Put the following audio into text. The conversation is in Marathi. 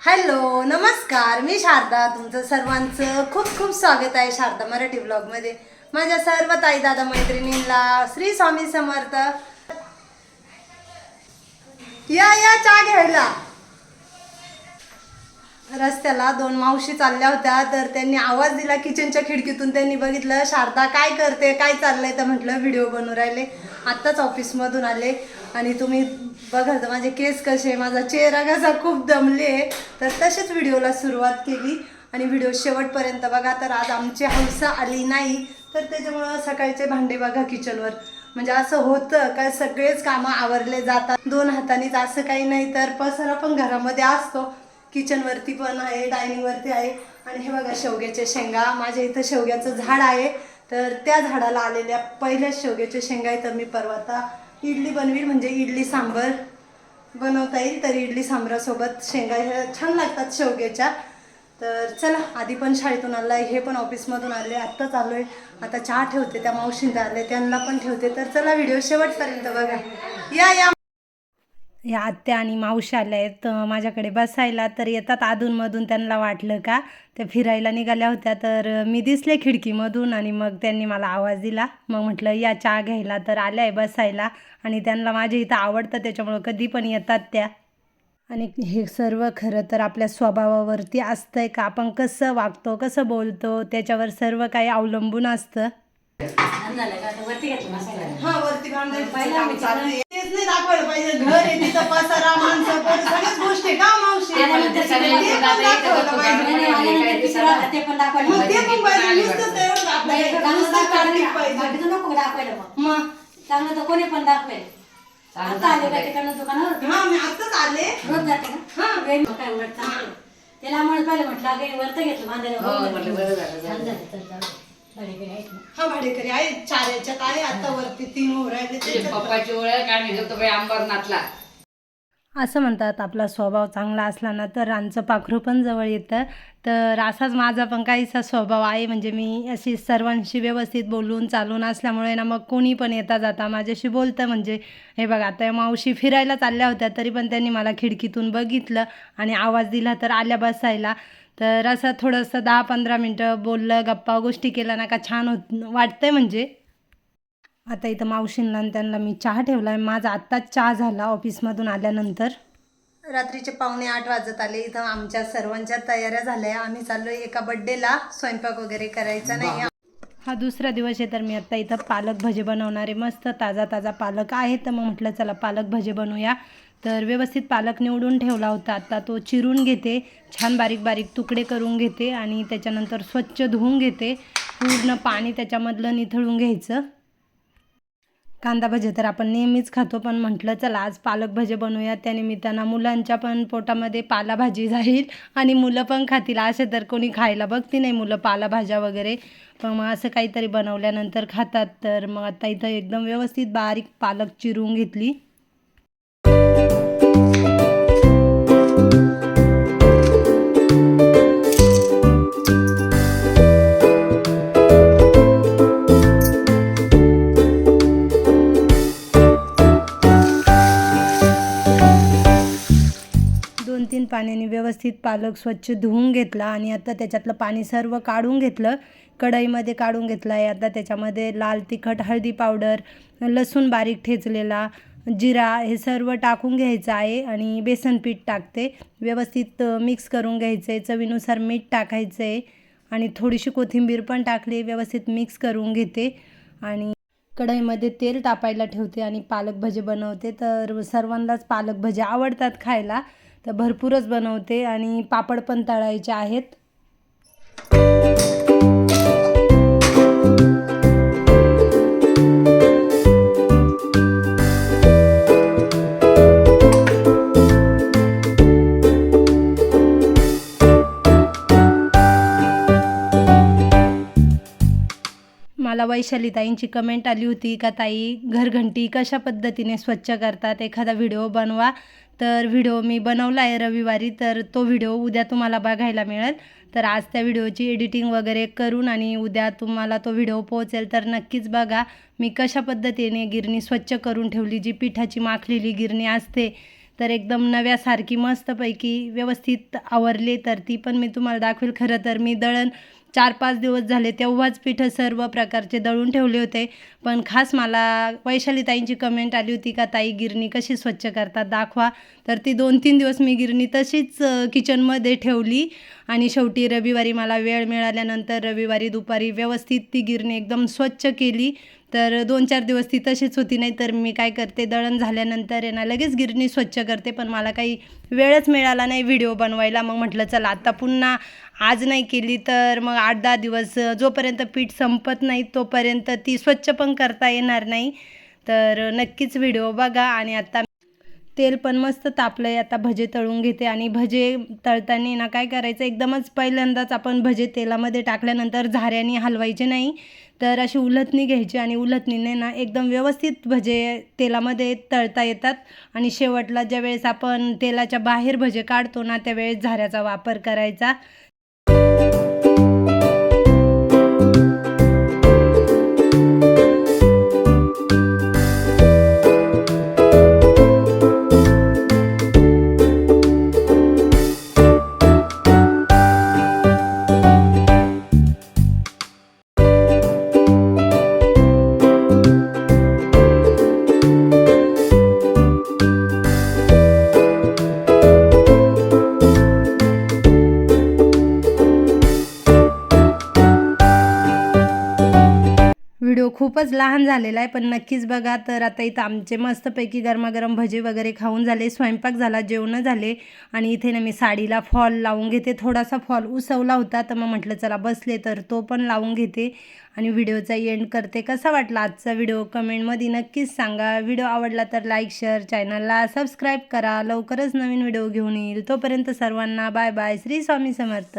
हॅलो नमस्कार. मी शारदा तुमचं सर्वांचं खूप खूप स्वागत आहे शारदा मराठी ब्लॉगमध्ये. माझ्या सर्व ताई दादा मैत्रिणींना श्री स्वामी समर्थ. या या चहा घ्यायला. रस्त्याला दोन मावशी चालल्या होत्या तर त्यांनी आवाज दिला किचनच्या खिडकीतून. त्यांनी बघितलं शारदा काय करते काय चाललंय? तर म्हटलं व्हिडिओ बनवून राहिले. आत्ताच ऑफिसमधून आले. आणि तुम्ही बघा तर माझे केस कसे माझा चेहरा कसा खूप दमले आहे तर तसेच व्हिडिओला सुरुवात केली. आणि व्हिडिओ शेवटपर्यंत बघा तर आज आमची हौसा आली नाही. तर त्याच्यामुळं सकाळचे भांडे बघा किचनवर म्हणजे असं होतं का सगळेच कामं आवरले जातात. दोन हातानेच असं काही नाही तर पसारा पण घरामध्ये असतो. किचनवरती पण आहे डायनिंगवरती आहे. आणि हे बघा शेवग्याच्या शेंगा माझ्या इथं शेवग्याचं झाड आहे. तर त्या झाडाला आलेल्या पहिल्याच शेवग्याच्या शेंगा आहे तर मी परवा आता इडली बनवील म्हणजे इडली सांबर बनवता येईल तर इडली सांबरासोबत शेंगा ह्या छान लागतात शेवग्याच्या. तर चला आधी पण शाळेतून आला आहे हे पण ऑफिसमधून आले आत्ताच आलो आहे आता चहा ठेवते त्या मावशींदा आले त्यांना पण ठेवते. तर चला व्हिडिओ शेवटपर्यंत बघा. या या. या आत्या आणि मावशी आल्या आहेत माझ्याकडे बसायला तर येतात अधूनमधून त्यांना वाटलं का? त्या फिरायला निघाल्या होत्या तर मी दिसले खिडकीमधून आणि मग त्यांनी मला आवाज दिला. मग म्हटलं या चहा घ्यायला. तर आल्या आहे बसायला आणि त्यांना माझ्या इथं आवडतं त्याच्यामुळं कधी पण येतात त्या. आणि हे सर्व खरं तर आपल्या स्वभावावरती असतंय का? आपण कसं वागतो कसं बोलतो त्याच्यावर सर्व काही अवलंबून असतं. हा. तेच नाही दाखवायला पाहिजे. घर आहे तिथं पसारा माणसं सगळ्याच गोष्टी. का मावशी? त्यानंतर ते पण दाखवलं पाहिजे. ते पण दाखवलं मग ते पण पाहिजे नुसतं तेवढं आपल्याला एक नुसतं कार्तिक पाहिजे. बाकीचं नको दाखवायला मग. मग? चांगलं तर कोणी पण दाखवेल. आता आले का तिकडनं दुकानावर? हा मी आत्ताच आले. रोज जाते का? हा. वेळ मग काय उलट चांगलं त्याला म्हणून पहिले म्हटलं अगे वरत घेतलं बांधायला. हो, म्हटलं बरं झालं, छान झालं. तर जाऊ दे. बरे आहेत ना. हा भाडेकरी आहे चार याच्यात आहे आता वरती तीन ओर राहिले तुझ्या त्याच्यात. पप्पाची ओळख आम्ही देतो बाई अंबरनाथला असं म्हणतात आपला स्वभाव चांगला असला ना तर रांचं पाखरू पण जवळ येतं. तर असाच माझा पण काहीसा स्वभाव आहे. म्हणजे मी अशी सर्वांशी व्यवस्थित बोलून चालून असल्यामुळे ना मग कोणी पण येता जाता माझ्याशी बोलतं. म्हणजे हे बघा आता मावशी फिरायला चालल्या होत्या तरी पण त्यांनी मला खिडकीतून बघितलं आणि आवाज दिला तर आल्या बसायला. तर असं थोडंसं दहा पंधरा मिनटं बोललं गप्पा गोष्टी केल्या ना का छान होत वाटतंय म्हणजे. आता इथं मावशींना आणि त्यांना मी चहा ठेवला आहे माझा आत्ताच चहा झाला ऑफिसमधून आल्यानंतर. रात्रीचे पावणे आठ वाजत आले. इथं आमच्या सर्वांच्या तयाऱ्या झाल्या. आम्ही चाललो एका बड्डेला स्वयंपाक वगैरे करायचा नाही. हा दुसरा दिवस आहे तर मी आत्ता इथं पालक भजे बनवणार मस्त ताजा ताजा पालक आहे तर मग म्हटलं चला पालक भजे बनवूया. तर व्यवस्थित पालक निवडून ठेवला होता. आता तो चिरून घेते. छान बारीक बारीक तुकडे करून घेते आणि त्याच्यानंतर स्वच्छ धुवून घेते. पूर्ण पाणी त्याच्यामधलं निथळून घ्यायचं. कांदा भजे तर आपण नेहमीच खातो पण म्हटलं चला आज पालक भजे बनवूया त्यानिमित्तानं मुलांच्या पण पोटामध्ये पालाभाजी जाईल आणि मुलं पण खातील. असे तर कोणी खायला बघती नाही मुलं पालाभाज्या वगैरे. पण मग असं काहीतरी बनवल्यानंतर खातात. तर मग आता इथं एकदम व्यवस्थित बारीक पालक चिरून घेतली. पाण्याने व्यवस्थित पालक स्वच्छ धुवून घेतला आणि आता त्याच्यातलं पाणी सर्व काढून घेतलं. कढईमध्ये काढून घेतलं आहे आता. त्याच्यामध्ये लाल तिखट हळदी पावडर लसूण बारीक ठेचलेला जिरा हे सर्व टाकून घ्यायचं आहे आणि बेसन पीठ टाकते. व्यवस्थित मिक्स करून घ्यायचं आहे चवीनुसार मीठ टाकायचं आहे आणि थोडीशी कोथिंबीर पण टाकली. व्यवस्थित मिक्स करून घेते आणि कढईमध्ये तेल तापायला ठेवते आणि पालक भजे बनवते. तर सर्वांनाच पालक भजे आवडतात खायला. तर भरपूरच बनवते आणि पापड पण तळायचे आहेत. मला वैशाली ताईंची कमेंट आली होती का ताई? घरघंटी कशा पद्धतीने स्वच्छ करतात? एखादा व्हिडिओ बनवा. तर व्हिडिओ मी बनवला आहे रविवारी तर तो व्हिडिओ उद्या तुम्हाला बघायला मिळेल. तर आज त्या व्हिडिओची एडिटिंग वगैरे करून आणि उद्या तुम्हाला तो व्हिडिओ पोहोचेल तर नक्कीच बघा. मी कशा पद्धतीने गिरणी स्वच्छ करून ठेवली जी पिठाची माखलेली गिरणी असते तर एकदम नव्यासारखी मस्तपैकी व्यवस्थित आवरली तर ती पण मी तुम्हाला दाखवेल. खरं तर मी दळण चार पाच दिवस झाले तेव्हाच पिठं सर्व प्रकारचे दळून ठेवले होते. पण खास मला वैशालीताईंची कमेंट आली होती का ताई गिरणी कशी स्वच्छ करतात दाखवा. तर ती दोन तीन दिवस मी गिरणी तशीच किचनमध्ये ठेवली. आणि शेवटी रविवारी मला वेळ मिळाल्यानंतर रविवारी दुपारी व्यवस्थित ती गिरणी एकदम स्वच्छ केली. तर दोन चार दिवस ती तशीच होती नाही तर मी काय करते दळण झाल्यानंतर आहे ना लगेच गिरणी स्वच्छ करते पण मला काही वेळच मिळाला नाही व्हिडिओ बनवायला. मग म्हटलं चला आता पुन्हा आज नाही केली तर मग आठ दहा दिवस जोपर्यंत पीठ संपत नाही तोपर्यंत ती स्वच्छ पण करता येणार नाही. तर नक्कीच व्हिडिओ बघा आणि आता तेल पण मस्त तापलं आहे आता भजे तळून घेते आणि भजे तळताना ना काय करायचं एकदमच पहिल्यांदाच आपण भजे तेलामध्ये टाकल्यानंतर झाऱ्याने हलवायचे नाही. तर अशी उलथणी घ्यायची आणि उलथणीने ना एकदम व्यवस्थित भजे तेलामध्ये तळता येतात. आणि शेवटला ज्या वेळेस आपण तेलाच्या बाहेर भजे काढतो ना त्यावेळेस झाऱ्याचा वापर करायचा. खूपच लहान झालेला आहे पण नक्कीच बघा तर आता इथं आमचे मस्तपैकी गरमागरम भजे वगैरे खाऊन झाले स्वयंपाक झाला जेवणं झाले आणि इथे ना मी साडीला फॉल लावून घेते थोडासा फॉल उसवला होता तर मग म्हटलं चला बसले तर तो पण लावून घेते आणि व्हिडिओचा एंड करते. कसा वाटला आजचा व्हिडिओ? कमेंटमध्ये नक्कीच सांगा. व्हिडिओ आवडला तर लाईक शेअर चॅनलला सबस्क्राईब करा. लवकरच नवीन व्हिडिओ घेऊन येईल. तोपर्यंत सर्वांना बाय बाय. श्री स्वामी समर्थ.